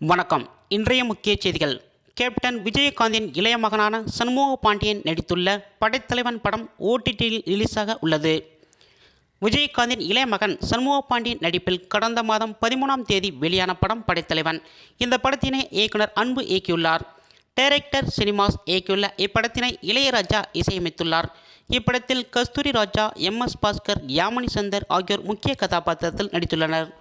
வணக்கம். இன்றைய முக்கிய செய்திகள். கேப்டன் விஜயகாந்தின் இளைய மகனான சண்முக பாண்டியன் நடித்துள்ள படைத்தலைவன் படம் ஓடிடியில் ரிலீஸாக உள்ளது. விஜயகாந்தின் இளைய மகன் சண்முக பாண்டியன் நடிப்பில் கடந்த மாதம் பதிமூணாம் தேதி வெளியான படம் படைத்தலைவன். இந்த படத்தினை இயக்குனர் அன்பு இயக்கியுள்ளார். டைரக்டர் சினிமாஸ் இயக்கியுள்ள இப்படத்தினை இளையராஜா இசையமைத்துள்ளார். இப்படத்தில் கஸ்தூரி ராஜா எம். எஸ். பாஸ்கர் யாமினி சந்தர் ஆகியோர் முக்கிய கதாபாத்திரத்தில் நடித்துள்ளனர்.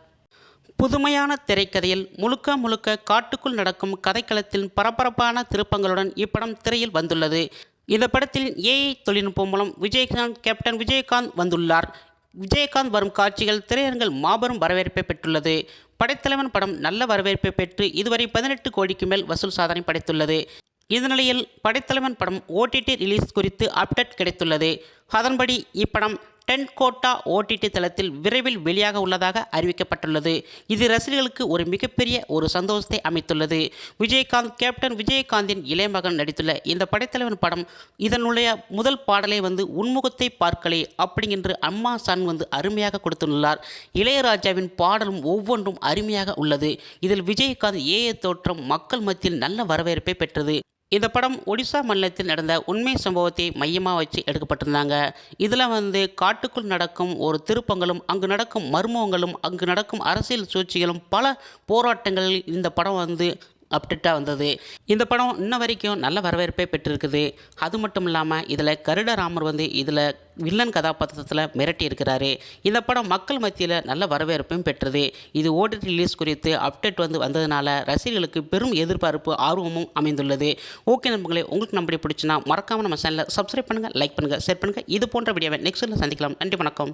புதுமையான திரைக்கதையில் முழுக்க முழுக்க காட்டுக்குள் நடக்கும் கதைக்களத்தில் பரபரப்பான திருப்பங்களுடன் இப்படம் திரையில் வந்துள்ளது. இந்த படத்தில் ஏஐ தொழில்நுட்பம் மூலம் விஜயகாந்த் கேப்டன் விஜயகாந்த் வந்துள்ளார். விஜயகாந்த் வரும் காட்சிகள் திரையரங்கில் மாபெரும் வரவேற்பை பெற்றுள்ளது. படைத்தலைவன் படம் நல்ல வரவேற்பை பெற்று இதுவரை பதினெட்டு கோடிக்கு மேல் வசூல் சாதனை படைத்துள்ளது. இந்நிலையில் படைத்தலைவன் படம் ஓடிடி ரிலீஸ் குறித்து அப்டேட் கிடைத்துள்ளது. அதன்படி இப்படம் பென்கோட்டா ஓடிடி தளத்தில் விரைவில் வெளியாக உள்ளதாக அறிவிக்கப்பட்டுள்ளது. இது ரசிகர்களுக்கு ஒரு மிகப்பெரிய ஒரு சந்தோஷத்தை அமைத்துள்ளது. விஜயகாந்த் கேப்டன் விஜயகாந்தின் இளையமகன் நடித்துள்ள இந்த படைத்தலைவன் படம் இதனுடைய முதல் பாடலை வந்து உன்முகத்தை பார்க்கலே அப்படிங்கின்ற அம்மா சன் வந்து அருமையாக கொடுத்துள்ளார். இளையராஜாவின் பாடலும் ஒவ்வொன்றும் அருமையாக உள்ளது. இதில் விஜயகாந்த் ஏஏ தோற்றம் மக்கள் மத்தியில் நல்ல வரவேற்பை பெற்றது. இந்த படம் ஒடிசா மாநிலத்தில் நடந்த உண்மை சம்பவத்தை மையமாக வச்சு எடுக்கப்பட்டிருந்தாங்க. இதில் வந்து காட்டுக்குள் நடக்கும் ஒரு திருப்பங்களும் அங்கு நடக்கும் மர்மங்களும் அங்கு நடக்கும் அரசியல் சூழ்ச்சிகளும் பல போராட்டங்களில் இந்த படம் வந்து அப்டேட்டாக வந்தது. இந்த படம் இன்ன வரைக்கும் நல்ல வரவேற்பை பெற்றிருக்குது. அது மட்டும் இல்லாமல் இதில் கருடராமர் வந்து இதில் வில்லன் கதாபாத்திரத்தில் மிரட்டி இருக்கிறாரு. இந்த படம் மக்கள் மத்தியில் நல்ல வரவேற்பையும் பெற்றது. இது ஓடிடி ரிலீஸ் குறித்து அப்டேட் வந்து வந்ததுனால ரசிகர்களுக்கு பெரும் எதிர்பார்ப்பு ஆர்வமும் அமைந்துள்ளது. ஓகே நண்பர்களே உங்களுக்கு நம்மளை பிடிச்சினா மறக்காமல் நம்ம சேனலை சப்ஸ்கிரைப் பண்ணுங்கள் லைக் பண்ணுங்கள் ஷேர் பண்ணுங்கள் இது போன்ற வீடியோவை நெக்ஸ்ட்டில் சந்திக்கலாம். நன்றி வணக்கம்.